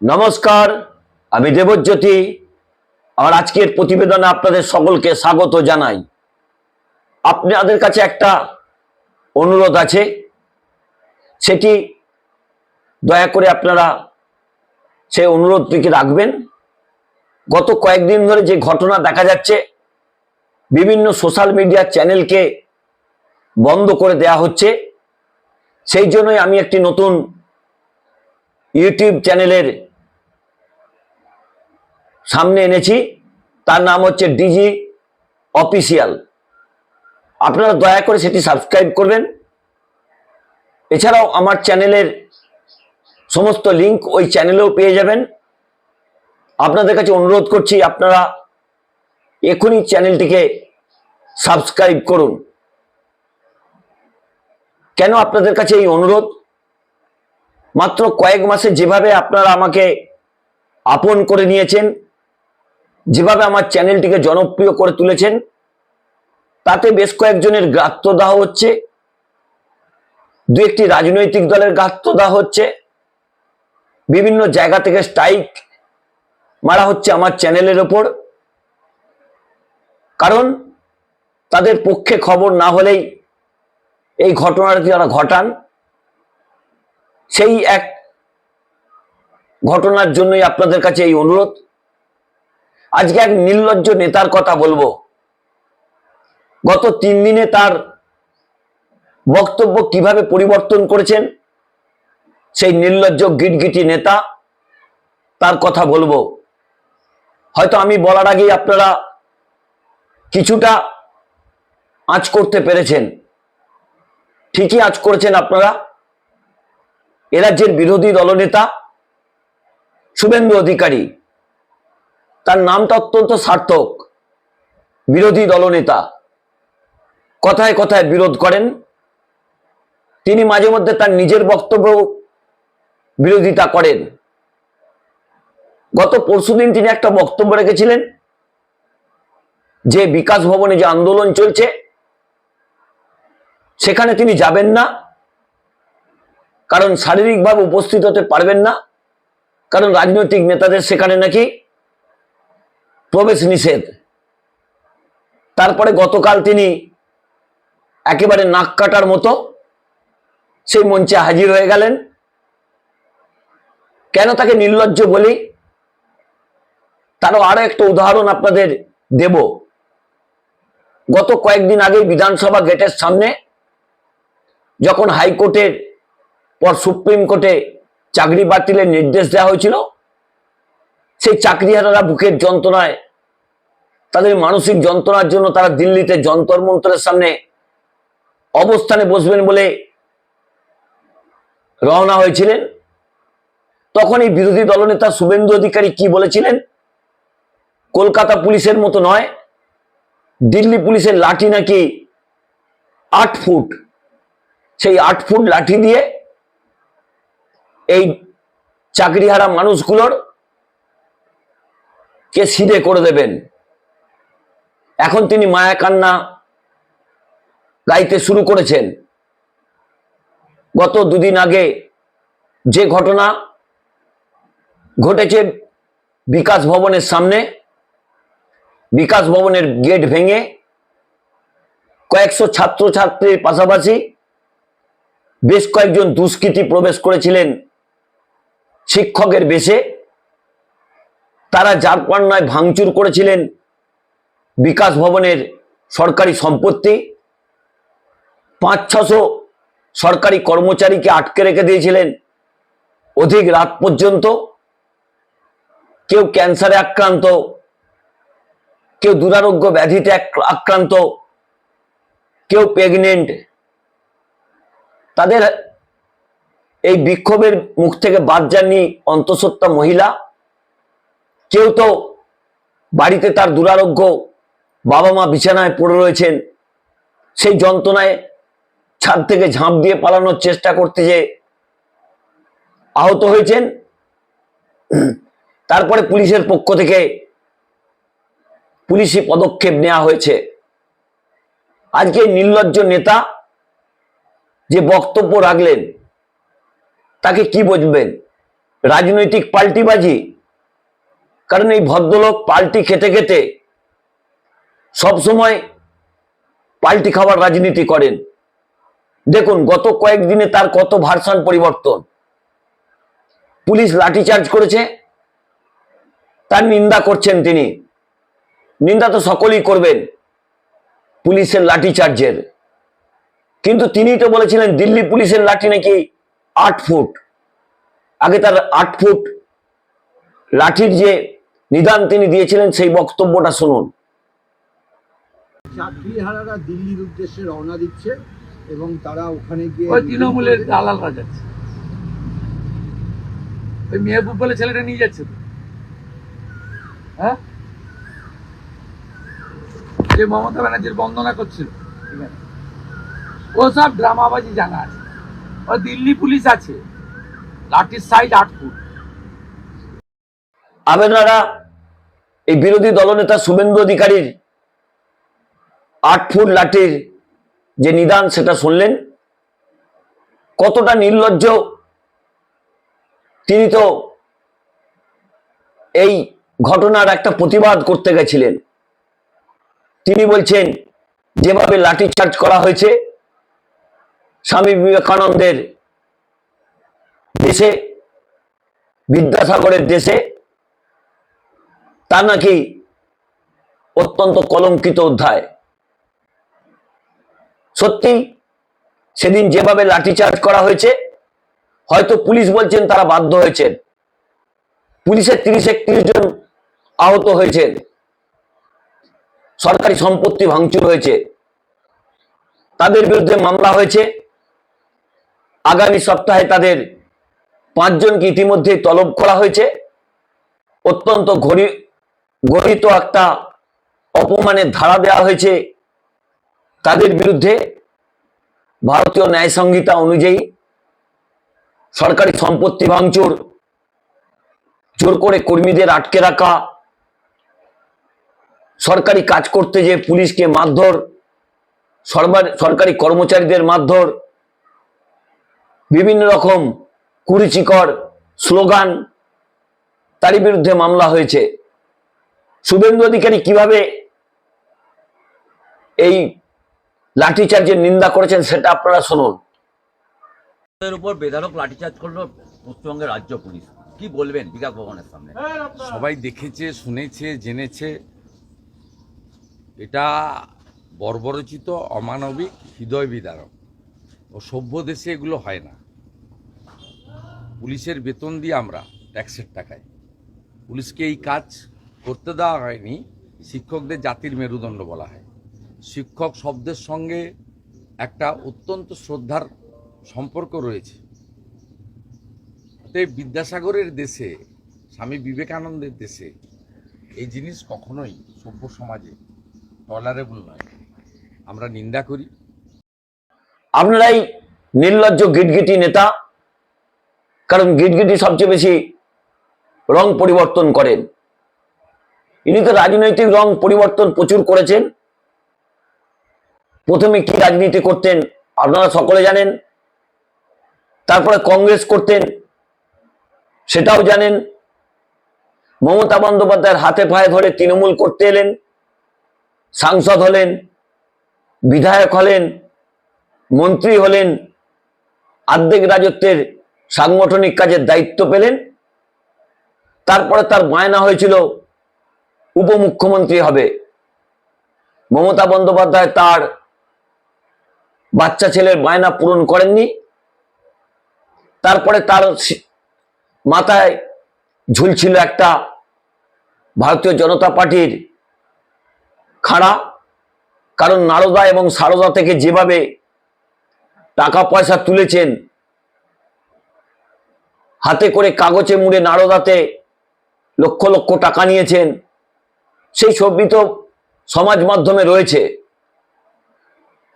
নমস্কার, আমি দেবজ্যোতি আমার আজকের প্রতিবেদনে আপনাদের সকলকে স্বাগত জানাই। আপনাদের কাছে একটা অনুরোধ আছে, সেটি দয়া করে আপনারা সেই অনুরোধটিকে রাখবেন। গত কয়েকদিন ধরে যে ঘটনা দেখা যাচ্ছে, বিভিন্ন সোশ্যাল মিডিয়া চ্যানেলকে বন্ধ করে দেয়া হচ্ছে, সেই জন্যই আমি একটি নতুন ইউটিউব চ্যানেলের সামনে এনেছি। তার নাম হচ্ছে ডিজি অফিসিয়াল। আপনারা দয়া করে সেটি সাবস্ক্রাইব করবেন। এছাড়াও আমার চ্যানেলের সমস্ত লিংক ওই চ্যানেলেও পেয়ে যাবেন। আপনাদের কাছে অনুরোধ করছি, আপনারা এখনই চ্যানেলটিকে সাবস্ক্রাইব করুন। কেন আপনাদের কাছে এই অনুরোধ? মাত্র কয়েক মাসে যেভাবে আপনারা আমাকে আপন করে নিয়েছেন যেভাবে আমার চ্যানেলটিকে জনপ্রিয় করে তুলেছেন, তাতে বেশ কয়েকজনের গাত্রদাহ হচ্ছে দু একটি রাজনৈতিক দলের গাত্রদাহ হচ্ছে, বিভিন্ন জায়গা থেকে স্ট্রাইক মারা হচ্ছে আমার চ্যানেলের ওপর। কারণ তাদের পক্ষে খবর না হলেই এই ঘটনাটি তারা ঘটান? সেই এক ঘটনার জন্যই আপনাদের কাছে এই অনুরোধ। আজকে এক নির্লজ্জ নেতার কথা বলব। গত তিন দিনে তার বক্তব্য কীভাবে পরিবর্তন করেছেন, সেই নির্লজ্জ গিটগিটি নেতা তার কথা বলব। হয়তো আমি বলার আগেই আপনারা কিছুটা আঁচ করতে পেরেছেন। ঠিকই আজ করেছেন আপনারা। এ রাজ্যের বিরোধী দলনেতা, শুভেন্দু অধিকারী তার নামটা অত্যন্ত সার্থক। বিরোধী দলনেতা। কথায় কথায় বিরোধ করেন। তিনি মাঝে মধ্যে তার নিজের বক্তব্য বিরোধিতা করেন। গত পরশুদিন তিনি একটা বক্তব্য রেখেছিলেন, যে বিকাশ ভবনে যে আন্দোলন চলছে, সেখানে তিনি যাবেন না। কারণ শারীরিকভাবে উপস্থিত হতে পারবেন না। কারণ রাজনৈতিক নেতাদের সেখানে নাকি প্রবেশ নিষেধ। তারপরে গতকাল তিনি একেবারে নাক কাটার মতো সেই মঞ্চে হাজির হয়ে গেলেন। কেন তাকে নির্লজ্জ বলি? তারও আরও একটা উদাহরণ আপনাদের দেব। গত কয়েকদিন আগে বিধানসভা গেটের সামনে যখন হাইকোর্টের পর সুপ্রিম কোর্টে চাকরি বাতিলের নির্দেশ দেওয়া হয়েছিল, সেই চাকরিহারারা বুকের যন্ত্রণায় তাদের মানসিক যন্ত্রণার জন্য তারা দিল্লিতে যন্তর মন্ত্রের সামনে অবস্থানে বসবেন বলে রওনা হয়েছিলেন। তখন এই বিরোধী দলনেতা শুভেন্দু অধিকারী কি বলেছিলেন? কলকাতা পুলিশের মতো নয়, দিল্লি পুলিশের লাঠি নাকি আট ফুট? সেই আট ফুট লাঠি দিয়ে এই চাকরিহারা মানুষগুলোর কে সিধে করে দেবেন? এখন তিনি মায়া কান্না গাইতে শুরু করেছেন। গত দুদিন আগে যে ঘটনা ঘটেছে বিকাশ ভবনের সামনে, বিকাশ ভবনের গেট ভেঙে কয়েকশো ছাত্রছাত্রীর পাশাপাশি বেশ কয়েকজন দুষ্কৃতী প্রবেশ করেছিলেন শিক্ষকের বেশে। তারা জারপান্নায় ভাঙচুর করেছিলেন বিকাশ ভবনের সরকারি সম্পত্তি। পাঁচ, ছশো সরকারি কর্মচারীকে আটকে রেখে দিয়েছিলেন অধিক রাত পর্যন্ত। কেউ ক্যান্সারে আক্রান্ত, কেউ দুরারোগ্য ব্যাধিতে আক- আক্রান্ত, কেউ প্রেগনেন্ট। তাদের এই বিক্ষোভের মুখ থেকে বাদ যাননি অন্তঃসত্ত্বা মহিলা। কেউ তো বাড়িতে তার দুরারোগ্য বাবা মা বিছানায় পড়ে রয়েছেন, সেই যন্ত্রণায় ছাদ থেকে ঝাঁপ দিয়ে পালানোর চেষ্টা করতে যে আহত হয়েছেন, তারপরে পুলিশের পক্ষ থেকে পুলিশি পদক্ষেপ নেওয়া হয়েছে। আজকে নির্লজ্জ নেতা যে বক্তব্য রাখলেন, তাকে কি বুঝবেন রাজনৈতিক পাল্টিবাজি? কারণ এই ভদ্রলোক পাল্টি খেতে খেতে সবসময় পাল্টি খাবার রাজনীতি করেন। দেখুন, গত কয়েকদিনে তার কত ভার্সান পরিবর্তন। পুলিশ লাঠিচার্জ করেছে, তার নিন্দা করছেন তিনি। নিন্দা তো সকলেই করবেন, পুলিশের লাঠিচার্জের কিন্তু তিনি তো বলেছিলেন, দিল্লি পুলিশের লাঠি নাকি আট ফুট। আগে তার আট ফুট লাঠির যে নিদান তিনি দিয়েছিলেন, সেই বক্তব্যটা শুনুন। চাকরিহারারা দিল্লির উদ্দেশ্যে রওনা দিচ্ছে এবং তারা ওখানে গিয়ে ওই তৃণমূলের দালালরা যাচ্ছে। ওই মেহবুব বলে ছেলেটা নিয়ে যাচ্ছে। তো হ্যাঁ? যে মমতা ব্যানার্জির বন্দনা করছিল। ও সব ড্রামাবাজি জানা আছে। ও দিল্লি পুলিশ আছে। লাঠির সাইজ আট ফুট আপনারা এই বিরোধী দলনেতা শুভেন্দু অধিকারীর আট ফুট লাঠির যে নিদান, সেটা শুনলেন? কতটা নির্লজ্জ। তিনি তো এই ঘটনার একটা প্রতিবাদ করতে গেছিলেন। তিনি বলছেন, যেভাবে লাঠি চার্জ করা হয়েছে, স্বামী বিবেকানন্দের দেশে, বিদ্যাসাগরের দেশে, তা নাকি অত্যন্ত কলঙ্কিত অধ্যায়। সত্যি? সেদিন যেভাবে লাঠিচার্জ করা হয়েছে, হয়তো পুলিশ বলছেন তারা বাধ্য হয়েছেন। পুলিশের তিরিশ একত্রিশ জন আহত হয়েছেন। সরকারি সম্পত্তি ভাঙচুর হয়েছে। তাদের বিরুদ্ধে মামলা হয়েছে। আগামী সপ্তাহে তাদের পাঁচজনকে ইতিমধ্যে তলব করা হয়েছে। অত্যন্ত ঘড়ি গঠিত একটা অপমানের ধারা দেওয়া হয়েছে। তাদের বিরুদ্ধে ভারতীয় ন্যায় সংহিতা অনুযায়ী সরকারি সম্পত্তি ভাঙচুর, জোর করে কর্মীদের আটকে রাখা, সরকারি কাজ করতে যে পুলিশকে মারধর সরকারি কর্মচারীদের মারধর, বিভিন্ন রকম কুরুচিকর স্লোগান তারই বিরুদ্ধে মামলা হয়েছে। শুভেন্দু অধিকারী কীভাবে এই লাঠিচার্জের নিন্দা করেছেন সেটা আপনারা শুনুন। এর উপর বেধারক লাঠিচার্জ করল পশ্চিমবঙ্গের রাজ্য পুলিশ। কি বলবেন বিকাশ ভবনের সামনে? সবাই দেখেছে শুনেছে জেনেছে। এটা বর্বরচিত অমানবিক হৃদয় বিদারক। ও সভ্য দেশে এগুলো হয় না। পুলিশের বেতন দিয়ে আমরা ট্যাক্সের টাকায়। পুলিশকে এই কাজ করতে দেওয়া হয়নি শিক্ষকদের জাতির মেরুদণ্ড বলা হয়। শিক্ষক শব্দের সঙ্গে একটা অত্যন্ত শ্রদ্ধার সম্পর্ক রয়েছে। অতএব বিদ্যাসাগরের দেশে, স্বামী বিবেকানন্দের দেশে এই জিনিস কখনোই সভ্য সমাজে টলারেবল নয়। আমরা নিন্দা করি। আপনারাই নির্লজ্জ গিটগিটি নেতা, কারণ গিটগিটি সবচেয়ে বেশি রং পরিবর্তন করেন। ইনি তো রাজনৈতিক রং পরিবর্তন প্রচুর করেছেন। প্রথমে কি রাজনীতি করতেন আপনারা সকলে জানেন। তারপরে কংগ্রেস করতেন, সেটাও জানেন। মমতা বন্দ্যোপাধ্যায়ের হাতে পায়ে ধরে তৃণমূল করতে এলেন, সাংসদ হলেন, বিধায়ক হলেন, মন্ত্রী হলেন আর্ধেক রাজত্বের সাংগঠনিক কাজের দায়িত্ব পেলেন। তারপরে তার বায়না হয়েছিল, উপমুখ্যমন্ত্রী হবে। মমতা বন্দ্যোপাধ্যায় তার বাচ্চা ছেলের বায়না পূরণ করেননি। তারপরে তার মাথায় ঝুলছিল একটা ভারতীয় জনতা পার্টির খাড়া। কারণ নারদা এবং সারদা থেকে যেভাবে টাকা পয়সা তুলেছেন, হাতে করে কাগজে মুড়ে নারদাতে লক্ষ লক্ষ টাকা নিয়েছেন, সেই ছবি তো সমাজ মাধ্যমে রয়েছে।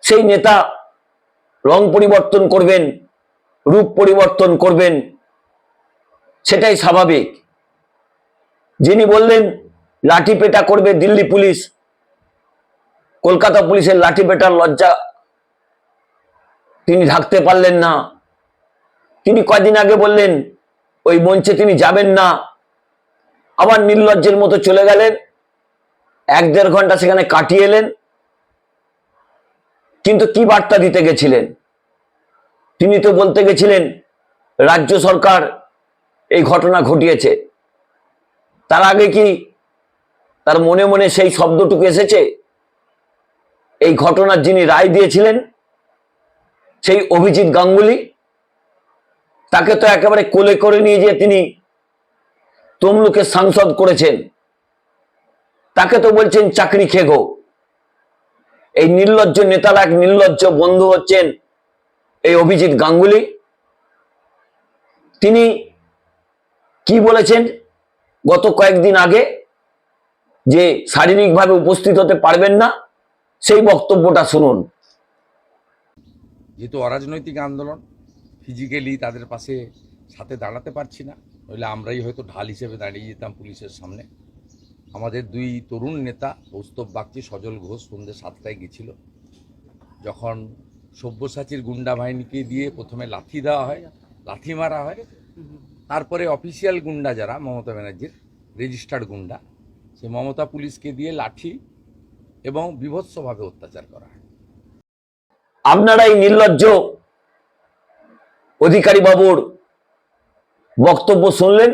সেই নেতা রং পরিবর্তন করবেন, রূপ পরিবর্তন করবেন, সেটাই স্বাভাবিক। যিনি বললেন, লাঠি পেটা করবে দিল্লি পুলিশ, কলকাতা পুলিশের লাঠি পেটার লজ্জা তিনি ঢাকতে পারলেন না। তিনি কয়দিন আগে বললেন, ওই মঞ্চে তিনি যাবেন না। আবার নির্লজ্জের মতো চলে গেলেন, এক দেড় ঘণ্টা সেখানে কাটিয়ে এলেন কিন্তু কি বার্তা দিতে গেছিলেন? তিনি তো বলতে গেছিলেন, রাজ্য সরকার এই ঘটনা ঘটিয়েছে। তার আগে কি তার মনে মনে সেই শব্দটুকু এসেছে? এই ঘটনার যিনি রায় দিয়েছিলেন, সেই অভিজিৎ গাঙ্গুলি, তাকে তো একেবারে কোলে করে নিয়ে গিয়ে তিনি তমলুকে সাংসদ করেছেন। তাকে তো বলছেন, চাকরি খেগো। এই নির্লজ্জ নেতার, এক নির্লজ্জ বন্ধু হচ্ছেন এই অভিজিৎ গাঙ্গুলি। তিনি কি বলেছেন গত কয়েকদিন আগে? যে শারীরিকভাবে উপস্থিত হতে পারবেন না, সেই বক্তব্যটা শুনুন। যেহেতু অরাজনৈতিক আন্দোলন ফিজিক্যালি তাদের পাশে, সাথে দাঁড়াতে পারছি না। নইলে আমরাই হয়তো ঢাল হিসেবে দাঁড়িয়ে যেতাম পুলিশের সামনে। আমাদের দুই তরুণ নেতা কৌস্তব বাগচি, সজল ঘোষ, সন্ধ্যে সাতটায় গেছিল। যখন সব্যসাচীর গুন্ডা বাহিনীকে দিয়ে প্রথমে লাথি দেওয়া হয়, লাথি মারা হয়, তারপরে অফিসিয়াল গুন্ডা যারা, মমতা ব্যানার্জির রেজিস্টার্ড গুন্ডা, সে মমতা পুলিশকে দিয়ে লাঠি এবং বিভৎসভাবে অত্যাচার করা হয়। আপনারা এই নির্লজ্জ অধিকারী বাবুর বক্তব্য শুনলেন।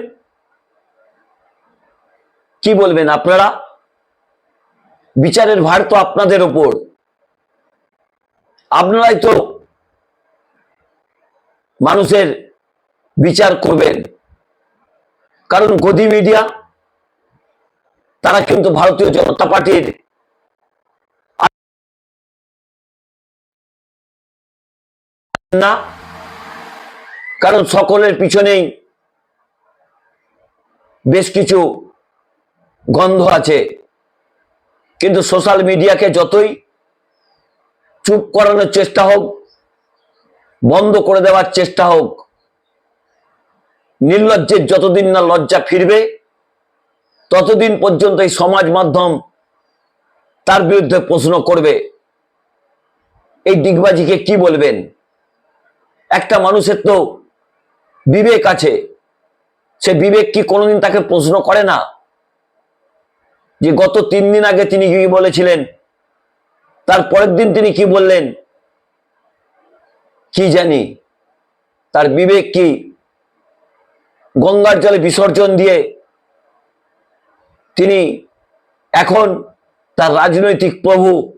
কি বলবেন আপনারা? বিচারের ভার তো আপনাদের ওপর আপনারাই তো মানুষের বিচার করবেন। কারণ গদি মিডিয়া, তারা কিন্তু ভারতীয় জনতা পার্টির না, কারণ সকলের পিছনেই বেশ কিছু গন্ধ আছে। কিন্তু সোশ্যাল মিডিয়াকে যতই চুপ করানোর চেষ্টা হোক, বন্ধ করে দেওয়ার চেষ্টা হোক, নির্লজ্জের যতদিন না লজ্জা ফিরবে, ততদিন পর্যন্ত এই সমাজ মাধ্যম তার বিরুদ্ধে প্রশ্ন করবে। এই ডিগবাজিকে কি বলবেন? একটা মানুষের তো বিবেক আছে। সে বিবেক কি কোনোদিন তাকে প্রশ্ন করে না? যে গত তিন দিন আগে তিনি কি বলেছিলেন? তার পরের দিন তিনি কি বললেন? কি জানি? তার বিবেক কি? গঙ্গার জলে বিসর্জন দিয়ে তিনি এখন তার রাজনৈতিক প্রভু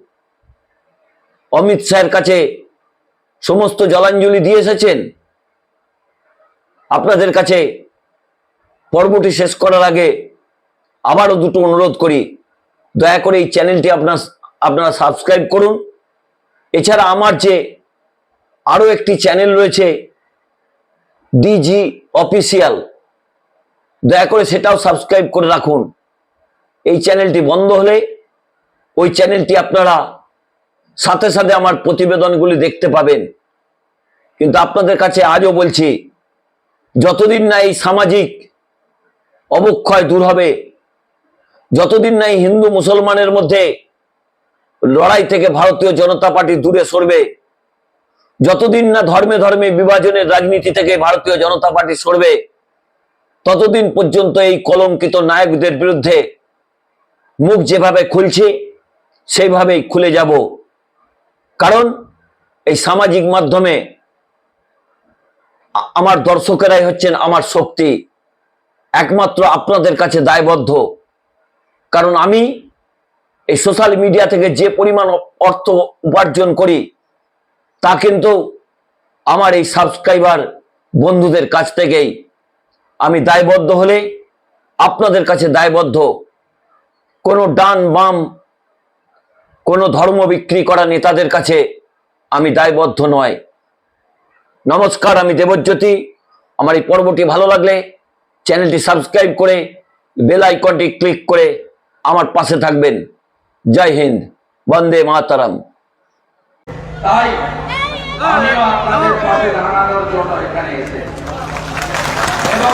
অমিত শাহের কাছে সমস্ত জলাঞ্জলি দিয়ে এসেছেন। আপনাদের কাছে পর্বটি শেষ করার আগে আবারও দুটো অনুরোধ করি, দয়া করে এই চ্যানেলটি আপনার, আপনারা সাবস্ক্রাইব করুন। এছাড়া আমার যে আরও একটি চ্যানেল রয়েছে ডিজি অফিসিয়াল দয়া করে সেটাও সাবস্ক্রাইব করে রাখুন। এই চ্যানেলটি বন্ধ হলে ওই চ্যানেলটি আপনারা সাথে সাথে আমার প্রতিবেদনগুলি দেখতে পাবেন। কিন্তু আপনাদের কাছে আজও বলছি, যতদিন না এই সামাজিক অবক্ষয় দূর হবে যতদিন না হিন্দু মুসলমানের মধ্যে লড়াই থেকে ভারতীয় জনতা পার্টি দূরে সরবে, যতদিন না ধর্মে ধর্মে বিভাজনের রাজনীতি থেকে ভারতীয় জনতা পার্টি সরবে, ততদিন পর্যন্ত এই কলঙ্কিত নায়কদের বিরুদ্ধে মুখ যেভাবে খুলছে, সেইভাবেই খুলে যাব। কারণ এই সামাজিক মাধ্যমে আমার দর্শকেরাই হচ্ছেন আমার শক্তি, একমাত্র আপনাদের কাছে দায়বদ্ধ। কারণ আমি এই সোশ্যাল মিডিয়া থেকে যে পরিমাণ অর্থ উপার্জন করি, তা কিন্তু আমার এই সাবস্ক্রাইবার বন্ধুদের কাছ থেকেই। আমি দায়বদ্ধ হলে আপনাদের কাছে দায়বদ্ধ। কোনো ডান বাম, কোনো ধর্ম বিক্রি করা নেতাদের কাছে আমি দায়বদ্ধ নয়। নমস্কার, আমি দেবজ্যোতি। আমার এই পর্বটি ভালো লাগলে চ্যানেলটি সাবস্ক্রাইব করে বেল আইকনটি ক্লিক করে আমার পাশে থাকবেন জয় হিন্দ বন্দে মাতারাম তাই আমিও আপনাদের পাশে দাঁড়ানোর জন্য এখানে এসেছি এবং